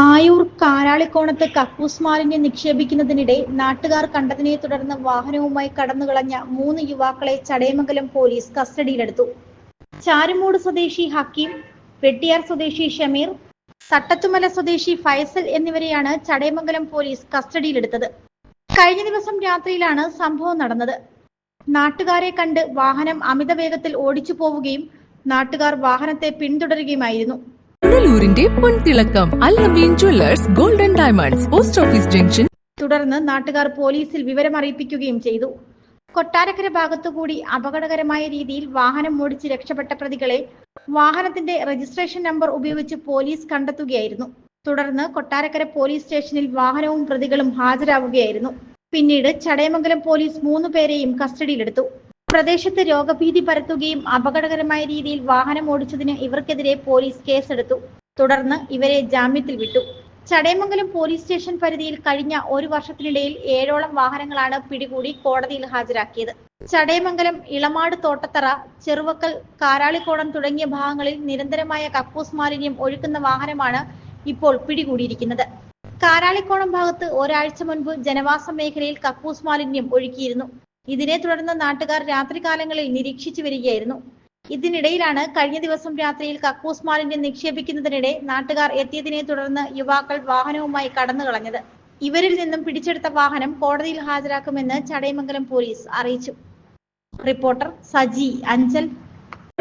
ആയൂർ കാരാളിക്കോണത്ത് കക്കൂസ് മാലിന്യം നിക്ഷേപിക്കുന്നതിനിടെ നാട്ടുകാർ കണ്ടതിനെ തുടർന്ന് വാഹനവുമായി കടന്നുകളഞ്ഞ മൂന്ന് യുവാക്കളെ ചടയമംഗലം പോലീസ് കസ്റ്റഡിയിലെടുത്തു. ചാരുമൂട് സ്വദേശി ഹക്കീം വെട്ടിയാർ സ്വദേശി ഷമീർ തട്ടത്തുമല സ്വദേശി ഫൈസൽ എന്നിവരെയാണ് ചടയമംഗലം പോലീസ് കസ്റ്റഡിയിലെടുത്തത്. കഴിഞ്ഞ ദിവസം രാത്രിയിലാണ് സംഭവം നടന്നത്. നാട്ടുകാരെ കണ്ട് വാഹനം അമിത വേഗത്തിൽ ഓടിച്ചു പോവുകയും നാട്ടുകാർ വാഹനത്തെ പിന്തുടരുകയുമായിരുന്നു. പുനലൂരിന്റെ പൊൻതിളക്കം Allameen jewellers golden diamonds post office junction. തുടർന്ന് നാട്ടുകാർ പോലീസിൽ വിവരം അറിയിപ്പിക്കുകയും ചെയ്തു. കൊട്ടാരക്കര ഭാഗത്തുകൂടി അപകടകരമായ രീതിയിൽ വാഹനം ഓടിച്ച് രക്ഷപ്പെട്ട പ്രതികളെ വാഹനത്തിന്റെ രജിസ്ട്രേഷൻ നമ്പർ ഉപയോഗിച്ച് പോലീസ് കണ്ടെത്തുകയായിരുന്നു. തുടർന്ന് കൊട്ടാരക്കര പോലീസ് സ്റ്റേഷനിൽ വാഹനവും പ്രതികളും ഹാജരാവുകയായിരുന്നു. പിന്നീട് ചടയമംഗലം പോലീസ് മൂന്ന് പേരെയും കസ്റ്റഡിയിലെടുത്തു. പ്രദേശത്ത് രോഗഭീതി പരത്തുകയും അപകടകരമായ രീതിയിൽ വാഹനം ഓടിച്ചതിന് ഇവർക്കെതിരെ പോലീസ് കേസെടുത്തു. തുടർന്ന് ഇവരെ ജാമ്യത്തിൽ വിട്ടു. ചടയമംഗലം പോലീസ് സ്റ്റേഷൻ പരിധിയിൽ കഴിഞ്ഞ ഒരു വർഷത്തിനിടയിൽ ഏഴോളം വാഹനങ്ങളാണ് പിടികൂടി കോടതിയിൽ ഹാജരാക്കിയത്. ചടയമംഗലം ഇളമാട് തോട്ടത്തറ ചെറുവക്കൽ കാരാളിക്കോടം തുടങ്ങിയ ഭാഗങ്ങളിൽ നിരന്തരമായ കക്കൂസ് മാലിന്യം ഒഴുക്കുന്ന വാഹനമാണ് ഇപ്പോൾ പിടികൂടിയിരിക്കുന്നത്. കാരാളിക്കോണം ഭാഗത്ത് ഒരാഴ്ച മുൻപ് ജനവാസ മേഖലയിൽ കക്കൂസ് മാലിന്യം ഒഴുക്കിയിരുന്നു. ഇതിനെ തുടർന്ന് നാട്ടുകാർ രാത്രികാലങ്ങളിൽ നിരീക്ഷിച്ചു വരികയായിരുന്നു. ഇതിനിടയിലാണ് കഴിഞ്ഞ ദിവസം രാത്രിയിൽ കക്കൂസ് മാലിന്യം നിക്ഷേപിക്കുന്നതിനിടെ നാട്ടുകാർ എത്തിയതിനെ തുടർന്ന് യുവാക്കൾ വാഹനവുമായി കടന്നു കളഞ്ഞത്. ഇവരിൽ നിന്നും പിടിച്ചെടുത്ത വാഹനം കോടതിയിൽ ഹാജരാക്കുമെന്ന് ചടയമംഗലം പോലീസ് അറിയിച്ചു. റിപ്പോർട്ടർ സജി അഞ്ചൽ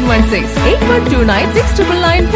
916 8129 699